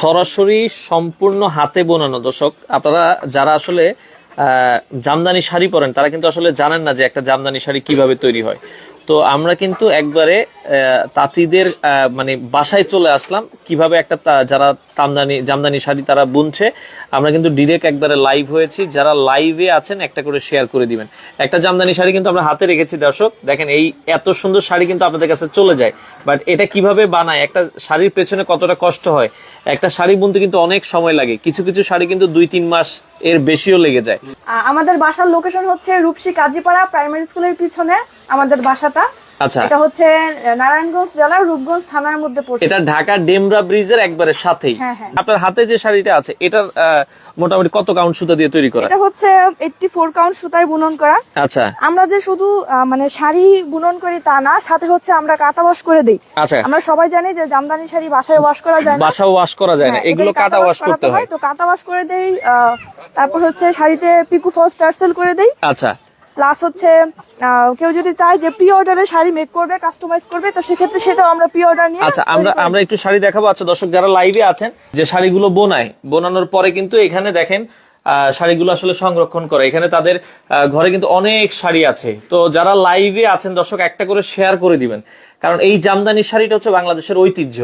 সরাসরি সম্পূর্ণ হাতে বোনানো। দর্শক, আপনারা যারা আসলে জামদানি শাড়ি পরেন, তারা কিন্তু আসলে জানেন না যে একটা জামদানি শাড়ি কীভাবে তৈরি হয়। তো আমরা কিন্তু একবারে তাঁতিদের মানে বাসায় চলে আসলাম। কীভাবে একটা যারা তামদানি জামদানি শাড়ি তারা বুনছে আমরা কিন্তু ডিরেক্ট একবারে লাইভ হয়েছি। যারা লাইভে আছেন একটা করে শেয়ার করে দিবেন। একটা জামদানি শাড়ি কিন্তু আমরা হাতে রেখেছি দর্শক। দেখেন এই এত সুন্দর শাড়ি কিন্তু আপনাদের কাছে চলে যায়। বাট এটা কীভাবে বানায়? একটা শাড়ির পেছনে কতটা কষ্ট হয়? একটা শাড়ি বুনতে কিন্তু অনেক সময় লাগে। কিছু কিছু শাড়ি কিন্তু দুই তিন মাস এর বেশিও লেগে যায়। আমাদের বাসার লোকেশন হচ্ছে রূপসী কাজীপাড়া প্রাইমারি স্কুলের পিছনে আমাদের বাসাটা। আচ্ছা। এটা হচ্ছে নারায়ণগঞ্জ জেলার রূপগঞ্জ থানার মধ্যে পড়ছে। এটা ঢাকা ডেমরা ব্রিজের একবারে সাথেই। হ্যাঁ, হ্যাঁ। আপনার হাতে যে শাড়িটা আছে এটার মোটামুটি কত কাউন্ট সুতা দিয়ে তৈরি করা? এটা হচ্ছে এইটটি ফোর কাউন্ট সুতায় বুনন করা। আচ্ছা। আমরা যে শুধু মানে শাড়ি বুনন করি তা না সাথে হচ্ছে আমরা কাটা ওয়াশ করে দিই। আচ্ছা। আমরা সবাই জানি যে জামদানি শাড়ি বাসায় ওয়াশ করা যায় না। বাসাও ওয়াশ করা যায় না হ্যাঁ, এগুলো কাটা ওয়াশ করতে হয়। তো কাটা ওয়াশ করে দেই তারপর হচ্ছে শাড়িতে পিকু ফলস টার্সেল করে দেই। আচ্ছা। প্লাস হচ্ছে কেউ যদি চায় যে প্রি অর্ডারে শাড়ি মেক করবে কাস্টমাইজ করবে তো সেক্ষেত্রে সেটাও আমরা প্রি অর্ডার নিয়ে আচ্ছা আমরা আমরা একটু শাড়ি দেখাবো। আচ্ছা দর্শক যারা লাইভে আছেন যে শাড়িগুলো বোনায় বোনানোর পরে কিন্তু এখানে দেখেন আহ, শাড়িগুলো আসলে সংরক্ষণ করে। এখানে তাদের ঘরে কিন্তু অনেক শাড়ি আছে। তো যারা লাইভে আছেন দর্শক একটা করে শেয়ার করে দিবেন। কারণ এই জামদানি শাড়িটা হচ্ছে বাংলাদেশের ঐতিহ্য।